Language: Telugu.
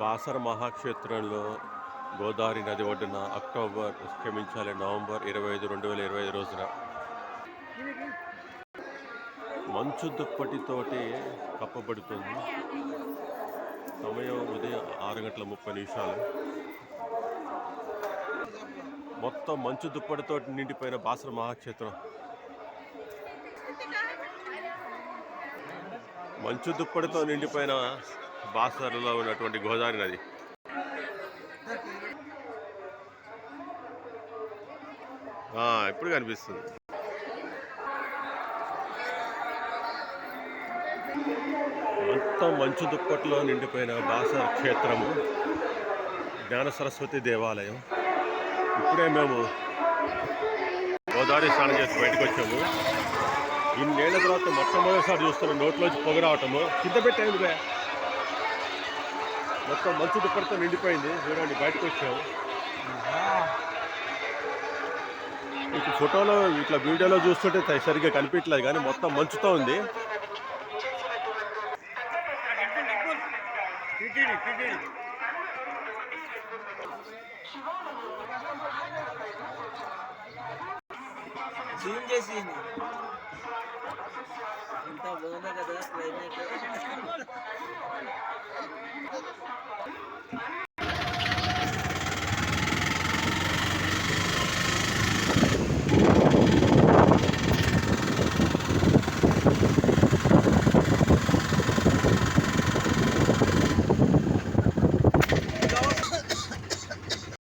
బాసర మహాక్షేత్రంలో గోదావరి నది ఒడ్డున అక్టోబర్ క్షమించాలి నవంబర్ ఇరవై ఐదు రెండు వేల ఇరవై ఐదు రోజున మంచు దుప్పటితోటి కప్పబడుతుంది. సమయం ఉదయం ఆరు గంటల ముప్పై నిమిషాలు. మొత్తం మంచు దుప్పటితో నిండిపోయిన బాసర మహాక్షేత్రం. మంచు దుప్పటితో నిండిపోయిన బాసర్లో ఉన్నటువంటి గోదావరి నది. ఆ, ఇప్పుడు కనిపిస్తుంది. మొత్తం మంచు దుప్పట్లో నిండిపోయిన బాసర్ క్షేత్రము జ్ఞాన సరస్వతి దేవాలయం. ఇప్పుడే మేము గోదావరి స్నానం చేసి బయటకు వచ్చాము. ఇన్నేళ్ళ తర్వాత మొట్టమొదటిసారి చూస్తున్నాం నోట్లోంచి పొగ రావటము. కింద పెట్టేందుకే మొత్తం మంచు దుప్పటితో నిండిపోయింది. చూడండి బయటకు వచ్చాము ఇటు ఫోటోలో ఇట్లా వీడియోలో చూస్తుంటే సరిగ్గా కనిపించలేదు కానీ మొత్తం మంచుతో ఉంది. చేసి ఇంత బాగుంది కదా క్లైమేట్